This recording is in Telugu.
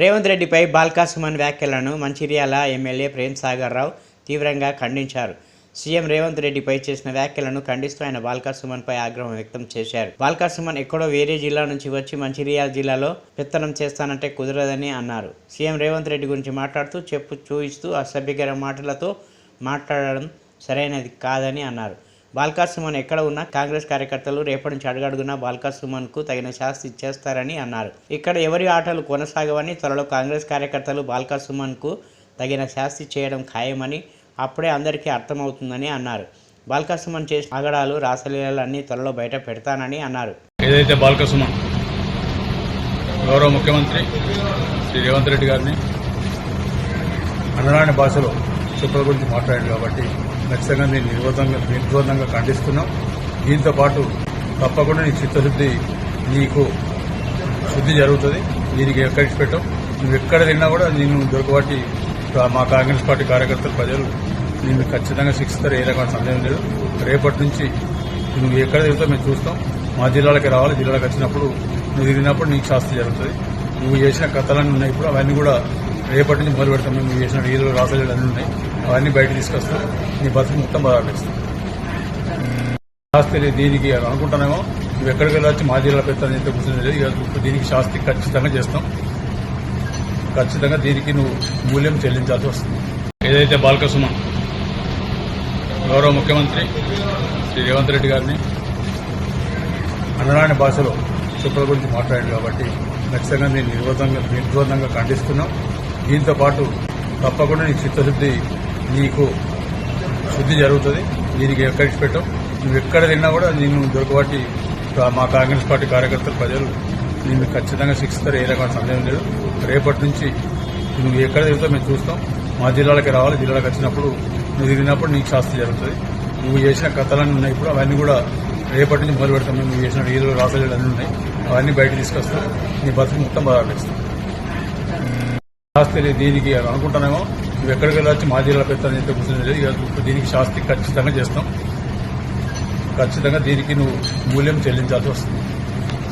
రేవంత్ రెడ్డిపై బాల్కా సుమన్ వ్యాఖ్యలను మంచిర్యాల ఎమ్మెల్యే ప్రేమ్ సాగర్ రావు తీవ్రంగా ఖండించారు. సీఎం రేవంత్ రెడ్డిపై చేసిన వ్యాఖ్యలను ఖండిస్తూ ఆయన బాల్కా సుమన్పై ఆగ్రహం వ్యక్తం చేశారు. బాల్కా సుమన్ ఎక్కడో వేరే జిల్లా నుంచి వచ్చి మంచిర్యాల జిల్లాలో పెత్తనం చేస్తానంటే కుదరదని అన్నారు. సీఎం రేవంత్ రెడ్డి గురించి మాట్లాడుతూ చెప్పు చూయిస్తూ అసభ్యకర మాటలతో మాట్లాడడం సరైనది కాదని అన్నారు. బాల్కా సుమన్ ఎక్కడ ఉన్నా కాంగ్రెస్ కార్యకర్తలు రేపటి నుంచి అడుగడుగునా బాల్కా సుమన్కు తగిన శాస్తి ఇచ్చేస్తారని అన్నారు. ఇక్కడ ఎవరి ఆటలు కొనసాగవని త్వరలో కాంగ్రెస్ కార్యకర్తలు బాల్కా సుమన్కు తగిన శాస్తి చేయడం ఖాయమని అప్పుడే అందరికీ అర్థమవుతుందని అన్నారు. బాల్కా సుమన్ చేసిన ఆగడాలు రాసలీలన్నీ త్వరలో బయట పెడతానని అన్నారు. ఏదైతే బాలక సుమన్ గౌరవ ముఖ్యమంత్రి శ్రీ రేవంత్ రెడ్డి గారిని అనరాని భాషలో చెప్పుల గురించి మాట్లాడాడు కాబట్టి ఖచ్చితంగా నేను నిర్వధంగా నిర్ద్వందంగా ఖండిస్తున్నాం. దీంతో పాటు తప్పకుండా నీ చిత్తశుద్ధి నీకు శుద్ధి జరుగుతుంది. దీనికి ఎక్కడికి పెట్టాం నువ్వు ఎక్కడ తిన్నా కూడా నేను దొరకబట్టి మా కాంగ్రెస్ పార్టీ కార్యకర్తలు ప్రజలు నేను ఖచ్చితంగా శిక్షిస్తారు. ఏ రకమైన సందేహం లేదు. రేపటి నుంచి నువ్వు ఎక్కడ తిరుగుతావు మేము చూస్తాం. మా జిల్లాలకి రావాలి. జిల్లాలకు వచ్చినప్పుడు నువ్వు తిరిగినప్పుడు నీకు శాస్తి జరుగుతుంది. నువ్వు చేసిన కథలన్నీ ఉన్నాయి. ఇప్పుడు అవన్నీ కూడా రేపటి నుంచి మొదలు పెడతాం. నువ్వు చేసిన రీలు రాసలీలు అన్నీ ఉన్నాయి. అవన్నీ బయట తీసుకొస్తాం. నీ బతుకు మొత్తం బదాపిస్తాం శాస్తి దీనికి అనుకుంటున్నామో నువ్వు ఎక్కడికి వెళ్ళొచ్చి మా జిల్లా పెద్ద ఎంత దీనికి శాస్త్రి ఖచ్చితంగా చేస్తాం. ఖచ్చితంగా దీనికి నువ్వు మూల్యం చెల్లించాల్సి వస్తుంది. ఏదైతే బాలక గౌరవ ముఖ్యమంత్రి శ్రీ రేవంత్ రెడ్డి గారిని అనరాని భాషలో చెప్పుల గురించి మాట్లాడాడు కాబట్టి ఖచ్చితంగా నేను నిర్వోధంగా నిర్ద్వందంగా ఖండిస్తున్నాం. దీంతో పాటు తప్పకుండా నీ చిత్తశుద్ధి నీకు శుద్ధి జరుగుతుంది. దీనికి ఎక్కడికి పెట్టావు? నువ్వు ఎక్కడ తిన్నా కూడా నేను దొరకబట్టి మా కాంగ్రెస్ పార్టీ కార్యకర్తలు ప్రజలు నిన్ను ఖచ్చితంగా శిక్షిస్తారు ఏ రకమైన సందేహం లేదు. రేపటి నుంచి నువ్వు ఎక్కడ తిరుగుతావు మేము చూస్తాం. మా జిల్లాలకి రావాలి. జిల్లాలకు వచ్చినప్పుడు నువ్వు తిరిగినప్పుడు నీకు శాస్తి జరుగుతుంది. నువ్వు చేసిన కథలన్నీ ఉన్నాయి ఇప్పుడు. అవన్నీ కూడా రేపటి నుంచి మొదలు పెడతాం నువ్వు చేసిన రీలు రాసలీలు అన్నీ ఉన్నాయి. అవన్నీ బయట తీసుకొస్తాం. నీ బతుకు మొత్తం బదాపిస్తాం శాస్త్రి దీనికి అనుకుంటున్నాము నువ్వు ఎక్కడికి వెళ్ళొచ్చి మా జిల్లా పెద్ద ఎంత కూర్చొని ఇక దీనికి శాస్త్రి ఖచ్చితంగా చేస్తాం. ఖచ్చితంగా దీనికి నువ్వు మూల్యం చెల్లించాల్సి వస్తుంది.